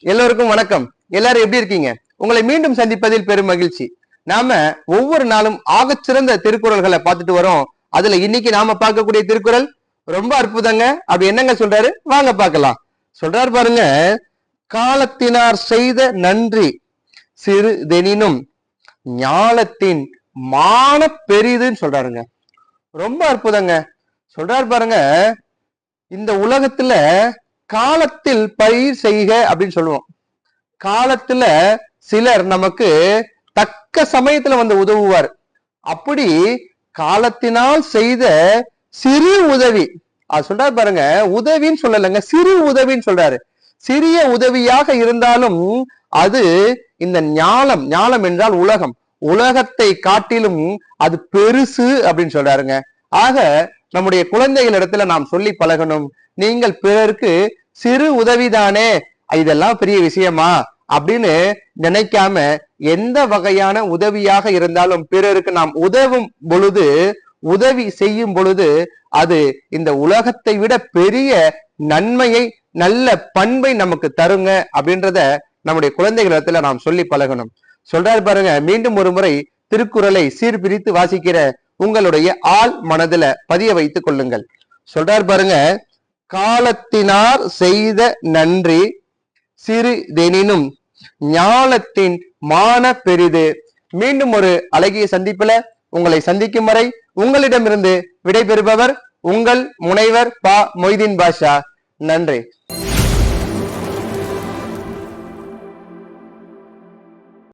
எல்லோருக்கும் வணக்கம். எல்லாரும் எப்படி இருக்கீங்க? உங்களை மீண்டும் சந்திப்பதில் பெரும் மகிழ்ச்சி. நாம ஒவ்வொரு நாளும் ஆகச்சிறந்த திருக்குறள்களை பார்த்துட்டு வரோம். அதுல இன்னைக்கு நாம பார்க்கக்கூடிய திருக்குறள் ரொம்ப அற்புதங்க. அப்படி என்னங்க சொல்றாரு? வாங்க பார்க்கலாம். சொல்றாரு பாருங்க காலத்தினார் செய்த நன்றி சிறு தெனினும் ஞாலத்தின் மான பெரிதுன்னு சொல்றாருங்க. ரொம்ப அற்புதங்க. சொல்றாரு பாருங்க இந்த உலகத்துல காலத்தில் பயிர் செய்க அப்படின்னு சொல்லுவோம். காலத்துல சிலர் நமக்கு தக்க சமயத்துல வந்து உதவுவார். அப்படி காலத்தினால் செய்த சிறு உதவி அது சொல்றாரு பாருங்க உதவின்னு சொல்லலைங்க சிறு உதவின்னு சொல்றாரு. சிறிய உதவியாக இருந்தாலும் அது இந்த ஞாலம் ஞாலம் என்றால் உலகம். உலகத்தை காட்டிலும் அது பெருசு அப்படின்னு சொல்றாருங்க. ஆக நம்முடைய குழந்தைகள் இடத்துல நாம் சொல்லி பழகணும். நீங்கள் பிறருக்கு சிறு உதவிதானே? இதெல்லாம் பெரிய விஷயமா? அப்படின்னு நினைக்காம எந்த வகையான உதவியாக இருந்தாலும் பிறருக்கு நாம் உதவும் பொழுது உதவி செய்யும் பொழுது அது இந்த உலகத்தை விட பெரிய நன்மையை நல்ல பண்பை நமக்கு தருங்க அப்படின்றத நம்முடைய குழந்தைகளிடத்துல நாம் சொல்லி பழகணும். சொல்றாரு பாருங்க மீண்டும் ஒரு முறை திருக்குறளை சீர்பிரித்து வாசிக்கிற உங்களுடைய ஆள் மனதுல பதிய வைத்துக் கொள்ளுங்கள். சொல்றார் பாருங்க காலத்தினார் செய்த நன்றி சிறு தெனினும் மான பெரிது. மீண்டும் ஒரு அழகிய சந்திப்புல உங்களை சந்திக்கும் வரை உங்களிடமிருந்து விடைபெறுபவர் உங்கள் முனைவர் பா மொய்தீன் பாஷா. நன்றி.